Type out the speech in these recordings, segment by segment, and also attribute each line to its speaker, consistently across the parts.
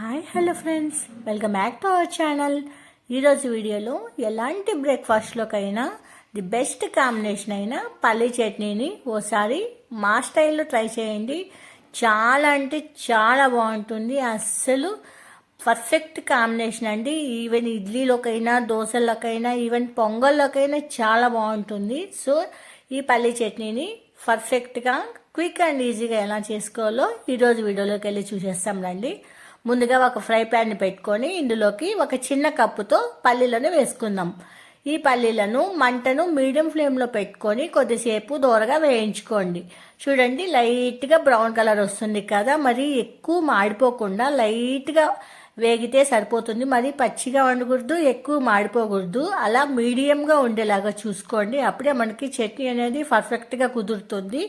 Speaker 1: Hi hello friends welcome back to our channel ఈరోజు వీడియోలో ఎలాంటి బ్రేక్ఫాస్ట్లోకైనా ది బెస్ట్ కాంబినేషన్ అయిన పల్లి చట్నీని ఓసారి మా స్టైల్లో ట్రై చేయండి. చాలా అంటే చాలా బాగుంటుంది. అస్సలు పర్ఫెక్ట్ కాంబినేషన్ అండి. ఈవెన్ ఇడ్లీలోకైనా దోశలకైనా ఈవెన్ పొంగల్లోకైనా చాలా బాగుంటుంది. సో ఈ పల్లీ చట్నీని పర్ఫెక్ట్గా క్విక్ అండ్ ఈజీగా ఎలా చేసుకోవాలో ఈరోజు వీడియోలోకి వెళ్ళి చూసేస్తాం రండి. ముందుగా ఒక ఫ్రై ప్యాన్ని పెట్టుకొని ఇందులోకి ఒక చిన్న కప్పుతో పల్లీలను వేసుకుందాం. ఈ పల్లీలను మంటను మీడియం ఫ్లేమ్లో పెట్టుకొని కొద్దిసేపు దూరగా వేయించుకోండి. చూడండి లైట్గా బ్రౌన్ కలర్ వస్తుంది కదా మరి ఎక్కువ మాడిపోకుండా లైట్గా వేగితే సరిపోతుంది. మరి పచ్చిగా వండకూడదు ఎక్కువ మాడిపోకూడదు. అలా మీడియంగా ఉండేలాగా చూసుకోండి. అప్పుడే మనకి చట్నీ అనేది పర్ఫెక్ట్గా కుదురుతుంది.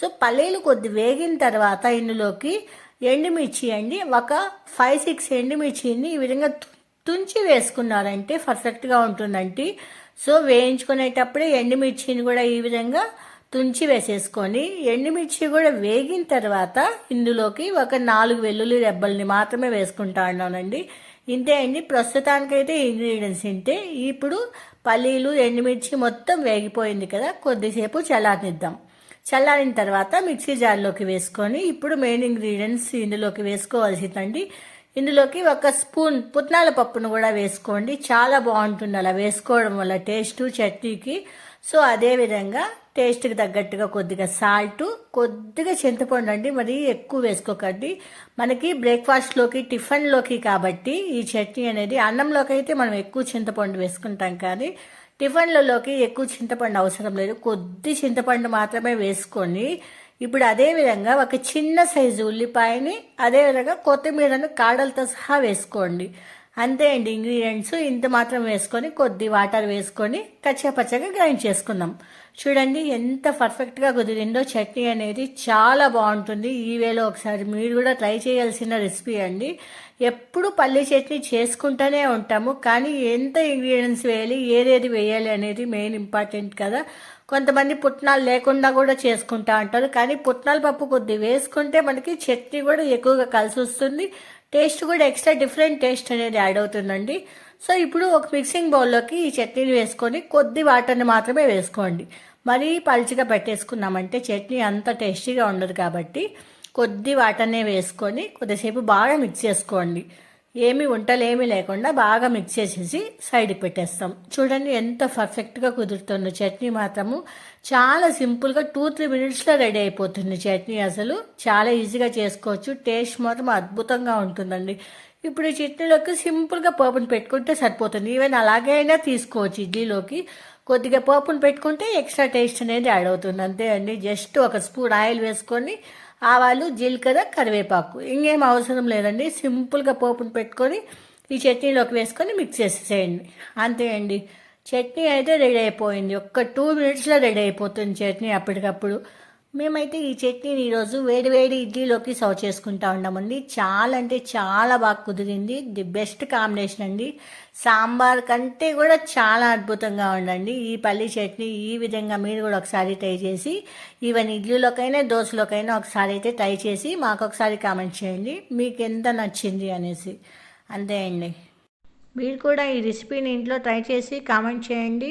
Speaker 1: సో పల్లీలు కొద్ది వేగిన తర్వాత ఇందులోకి ఎండుమిర్చి అండి. ఒక ఫైవ్ సిక్స్ ఎండుమిర్చిని ఈ విధంగా తుంచి వేసుకున్నారంటే పర్ఫెక్ట్గా ఉంటుందండి. సో వేయించుకునేటప్పుడే ఎండుమిర్చిని కూడా ఈ విధంగా తుంచి వేసేసుకొని ఎండుమిర్చి కూడా వేగిన తర్వాత ఇందులోకి ఒక నాలుగు వెల్లుల్లి రెబ్బల్ని మాత్రమే వేసుకుంటా ఉన్నానండి. ఇంతే అండి. ప్రస్తుతానికైతే ఇంగ్రీడియంట్స్ ఇంతే. ఇప్పుడు పల్లీలు ఎండుమిర్చి మొత్తం వేగిపోయింది కదా. కొద్దిసేపు చల్లారనిద్దాం. చల్లారిన తర్వాత మిక్సీ జార్లోకి వేసుకొని ఇప్పుడు మెయిన్ ఇంగ్రీడియంట్స్ ఇందులోకి వేసుకోవాల్సిందండి. ఇందులోకి ఒక స్పూన్ పుట్నాల పప్పును కూడా వేసుకోండి. చాలా బాగుంటుంది అలా వేసుకోవడం వల్ల టేస్ట్ చట్నీకి. సో అదే విధంగా టేస్ట్కి తగ్గట్టుగా కొద్దిగా సాల్ట్ కొద్దిగా చింతపండు అండి మరి ఎక్కువ వేసుకోకండి. మనకి బ్రేక్ఫాస్ట్లోకి టిఫిన్లోకి కాబట్టి ఈ చట్నీ అనేది అన్నంలోకి అయితే మనం ఎక్కువ చింతపండు వేసుకుంటాం కానీ టిఫిన్లలోకి ఎక్కువ చింతపండు అవసరం లేదు. కొద్ది చింతపండు మాత్రమే వేసుకొని ఇప్పుడు అదే విధంగా ఒక చిన్న సైజు ఉల్లిపాయని అదే విధంగా కొత్తిమీరను కాడలతో సహా వేసుకోండి. అంతే అండి ఇంగ్రీడియంట్స్ ఇంత మాత్రం వేసుకొని కొద్ది వాటర్ వేసుకొని కచ్చాపచ్చగా గ్రైండ్ చేసుకుందాం. చూడండి ఎంత పర్ఫెక్ట్గా కుదిరిందో చట్నీ అనేది చాలా బాగుంటుంది. ఈ వేలో ఒకసారి మీరు కూడా ట్రై చేయాల్సిన రెసిపీ అండి. ఎప్పుడు పల్లీ చట్నీ చేసుకుంటూనే ఉంటాము కానీ ఎంత ఇంగ్రీడియంట్స్ వేయాలి ఏదేది వేయాలి అనేది మెయిన్ ఇంపార్టెంట్ కదా. కొంతమంది పుట్నాలు లేకుండా కూడా చేసుకుంటా అంటారు కానీ పుట్నాల పప్పు కొద్ది వేసుకుంటే మనకి చట్నీ కూడా ఎక్కువగా కలిసి వస్తుంది. టేస్ట్ కూడా ఎక్స్ట్రా డిఫరెంట్ టేస్ట్ అనేది యాడ్ అవుతుందండి. సో ఇప్పుడు ఒక మిక్సింగ్ బౌల్లోకి ఈ చట్నీని వేసుకొని కొద్ది వాటర్ని మాత్రమే వేసుకోండి. మరీ పలుచగా పెట్టేసుకున్నామంటే చట్నీ అంత టేస్టీగా ఉండదు కాబట్టి కొద్ది వాటర్నే వేసుకొని కొద్దిసేపు బాగా మిక్స్ చేసుకోండి. ఏమి వంటలేమి లేకుండా బాగా మిక్స్ చేసేసి సైడ్కి పెట్టేస్తాం. చూడండి ఎంత పర్ఫెక్ట్గా కుదురుతుందో చట్నీ మాత్రము. చాలా సింపుల్గా టూ త్రీ మినిట్స్లో రెడీ అయిపోతుంది చట్నీ అసలు. చాలా ఈజీగా చేసుకోవచ్చు. టేస్ట్ మాత్రం అద్భుతంగా ఉంటుందండి. ఇప్పుడు ఈ చట్నీలోకి సింపుల్గా పోపును పెట్టుకుంటే సరిపోతుంది. ఈవెన్ అలాగే అయినా తీసుకోవచ్చు ఇడ్లీలోకి. కొద్దిగా పోపును పెట్టుకుంటే ఎక్స్ట్రా టేస్ట్ అనేది యాడ్ అవుతుంది. అంతే అండి. జస్ట్ ఒక స్పూన్ ఆయిల్ వేసుకొని ఆవాలు జీలకర్ర కరివేపాకు. ఇంకేం అవసరం లేదండి. సింపుల్గా పోపును పెట్టుకొని ఈ చట్నీలోకి వేసుకొని మిక్స్ చేసేసేయండి. అంతే అండి చట్నీ అయితే రెడీ అయిపోయింది. ఒక్క టూ మినిట్స్లో రెడీ అయిపోతుంది చట్నీ అప్పటికప్పుడు. మేమైతే ఈ చట్నీని ఈరోజు వేడి వేడి ఇడ్లీలోకి సర్వ్ చేసుకుంటా ఉన్నామండి. చాలా అంటే చాలా బాగా కుదిరింది. ది బెస్ట్ కాంబినేషన్ అండి. సాంబార్ కంటే కూడా చాలా అద్భుతంగా ఉండండి ఈ పల్లి చట్నీ ఈ విధంగా మీరు కూడా ఒకసారి ట్రై చేసి ఈవెన్ ఇడ్లీలోకైనా దోశలోకైనా ఒకసారి అయితే ట్రై చేసి మాకు ఒకసారి కామెంట్ చేయండి. మీకు ఎంత నచ్చింది అనేసి. అంతే అండి. మీరు కూడా ఈ రెసిపీని ఇంట్లో ట్రై చేసి కామెంట్ చేయండి.